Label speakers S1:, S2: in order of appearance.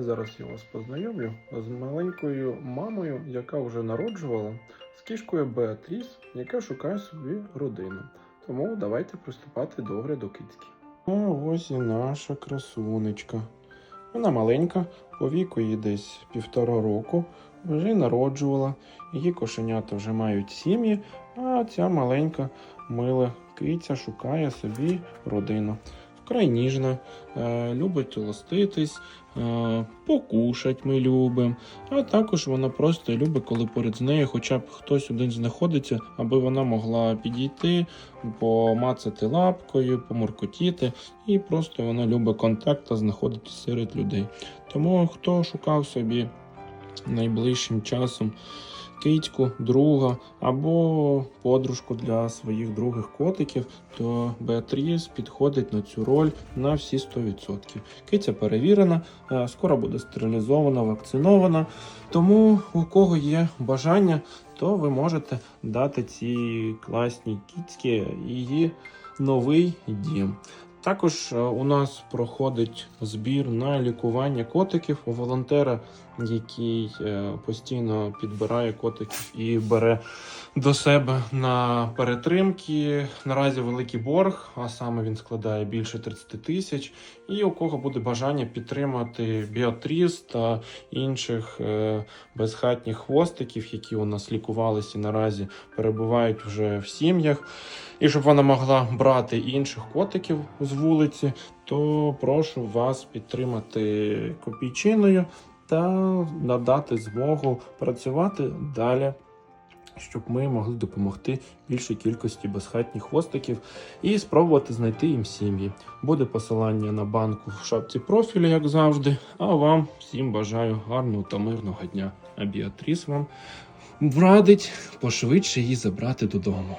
S1: Зараз я вас познайомлю з маленькою мамою, яка вже народжувала, з кішкою Беатріс, яка шукає собі родину. Тому давайте приступати до огляду кицьки. А ось і наша красунечка. Вона маленька, по віку їй десь півтора року, вже народжувала. Її кошенята вже мають сім'ї, а ця маленька мила киця шукає собі родину. Вкрай ніжна, е, любить ластитись, е, покушать ми любимо. А також вона просто любить, коли поряд з нею хоча б хтось один знаходиться, аби вона могла підійти, помацати лапкою, помуркотіти, і просто вона любить контакт та знаходитися серед людей. Тому хто шукав собі найближчим часом кицьку, друга або подружку для своїх других котиків, то Беатріс підходить на цю роль на всі 100%. Киця перевірена, е, скоро буде стерилізована, вакцинована. Тому у кого є бажання, то ви можете дати цій класній кіцьки її новий дім. Також е, у нас проходить збір на лікування котиків у волонтера, який е, постійно підбирає котиків і бере до себе на перетримки. Наразі великий борг, а саме він складає більше 30 тисяч. І у кого буде бажання підтримати Біатріс та інших е, безхатніх хвостиків, які у нас лікувалися наразі перебувають вже в сім'ях. І щоб вона могла брати інших котиків з вулиці, то прошу вас підтримати копійчиною та надати змогу працювати далі, щоб ми могли допомогти більшій кількості безхатніх хвостиків і спробувати знайти їм сім'ї. Буде посилання на банку в шапці профілю, як завжди. А вам всім бажаю гарного та мирного дня. А Біатріс вам радить пошвидше її забрати додому.